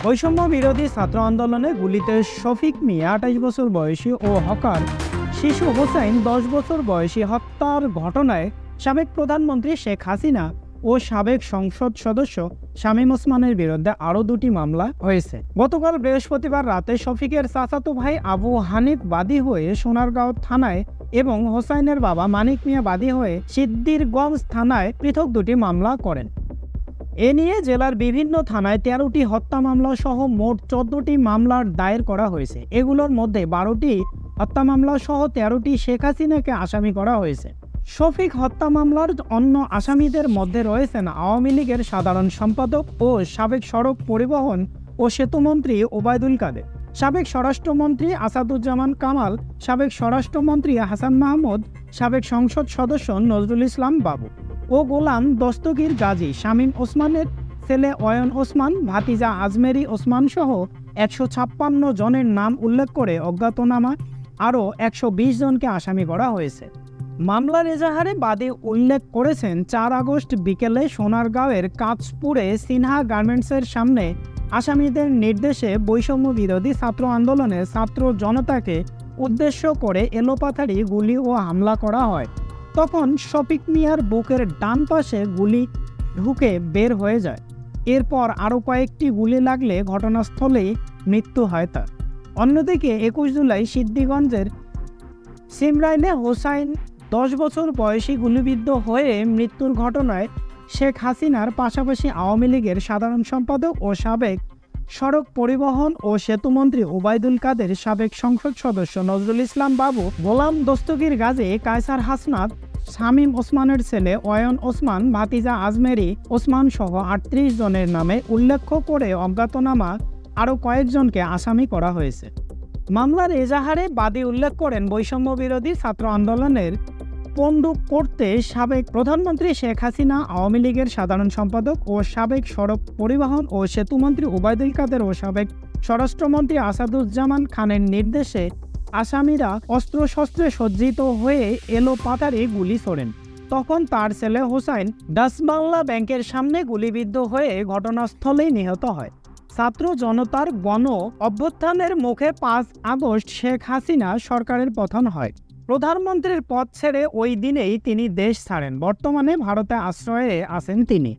বৈষম্য বিরোধী ছাত্র আন্দোলনে গুলিতে শফিক মিয়া আঠাশ বছর বয়সী ও হকার শিশু হোসেন দশ বছর বয়সী হত্যার ঘটনায় সাবেক প্রধানমন্ত্রী শেখ হাসিনা ও সাবেক সংসদ সদস্য শামীম ওসমানের বিরুদ্ধে আরও দুটি মামলা হয়েছে। গতকাল বৃহস্পতিবার রাতে শফিকের চাচাতো ভাই আবু হানিফ বাদী হয়ে সোনারগাঁও থানায় এবং হোসাইনের বাবা মানিক মিয়া বাদী হয়ে সিদ্দিরগঞ্জ থানায় পৃথক দুটি মামলা করেন। এ নিয়ে জেলার বিভিন্ন থানায় তেরোটি হত্যা মামলা সহ মোট চোদ্দটি মামলার দায়ের করা হয়েছে। এগুলোর মধ্যে বারোটি হত্যা মামলা সহ তেরোটি শেখ হাসিনাকে আসামি করা হয়েছে। শফিক হত্যা মামলার অন্য আসামিদের মধ্যে রয়েছেন আওয়ামী লীগের সাধারণ সম্পাদক ও সাবেক সড়ক পরিবহন ও সেতুমন্ত্রী ওবায়দুল কাদের। সাবেক স্বরাষ্ট্রমন্ত্রী আসাদুজ্জামান কামাল, সাবেক স্বরাষ্ট্রমন্ত্রী হাসান মাহমুদ, সাবেক সংসদ সদস্য নজরুল ইসলাম বাবু। ও গোলাম দস্তগীর গাজী শামীম ওসমানের ছেলে অয়ন ওসমান, ভাতিজা আজমেরি ওসমান সহ একশো ছাপ্পান্ন জনের নাম উল্লেখ করে অজ্ঞাতনামা আরও একশো বিশ জনকে আসামি করা হয়েছে। মামলার এজাহারে বাদী উল্লেখ করেছেন, চার আগস্ট বিকেলে সোনারগাঁওয়ের কাঁচপুরে সিনহা গার্মেন্টসের সামনে আসামিদের নির্দেশে বৈষম্য বিরোধী ছাত্র আন্দোলনে ছাত্র জনতাকে উদ্দেশ্য করে এলোপাথারি গুলি ও হামলা করা হয়। তখন শফিক মিয়ার বুকের ডান পাশে গুলি ঢুকে বের হয়ে যায়। এরপর আরও কয়েকটি গুলি লাগলে ঘটনাস্থলেই মৃত্যু হয় তার। অন্যদিকে একুশ জুলাই সিদ্দিগঞ্জের সিমরাইনে হোসাইন দশ বছর বয়সী গুলিবিদ্ধ হয়ে মৃত্যুর ঘটনায় শেখ হাসিনার পাশাপাশি আওয়ামী লীগের সাধারণ সম্পাদক ও সাবেক সড়ক পরিবহন ও সেতুমন্ত্রী ওবায়দুল কাদের সাবেক সংসদ সদস্য নজরুল ইসলাম বাবু গোলাম দস্তগীর গাজী কায়সার হাসনাত, শামীম ওসমানের ছেলে অয়ন ওসমান, ভাতিজা আজমেরি ওসমান সহ আটত্রিশ জনের নামে উল্লেখ করে অজ্ঞাতনামা আরও কয়েকজনকে আসামি করা হয়েছে। মামলার এজাহারে বাদী উল্লেখ করেন বৈষম্য বিরোধী ছাত্র আন্দোলনের পণ্ডু করতে সাবেক প্রধানমন্ত্রী শেখ হাসিনা, আওয়ামী লীগের সাধারণ সম্পাদক ও সাবেক সড়ক পরিবহন ও সেতুমন্ত্রী ওবায়দুল কাদের ও সাবেক স্বরাষ্ট্রমন্ত্রী আসাদুজ্জামান খানের নির্দেশে আসামিরা অস্ত্রশস্ত্রে সজ্জিত হয়ে এলো পাতারে গুলি ছোড়েন। তখন তার ছেলে হোসাইন ডাসবাংলা ব্যাংকের সামনে গুলিবিদ্ধ হয়ে ঘটনাস্থলেই নিহত হয়। ছাত্র জনতার গণ অভ্যুত্থানের মুখে পাঁচ আগস্ট শেখ হাসিনা সরকারের পতন হয়। প্রধানমন্ত্রীর পদ ছেড়ে ওই দিনেই তিনি দেশ ছাড়েন। বর্তমানে ভারতে আশ্রয়ে আছেন তিনি।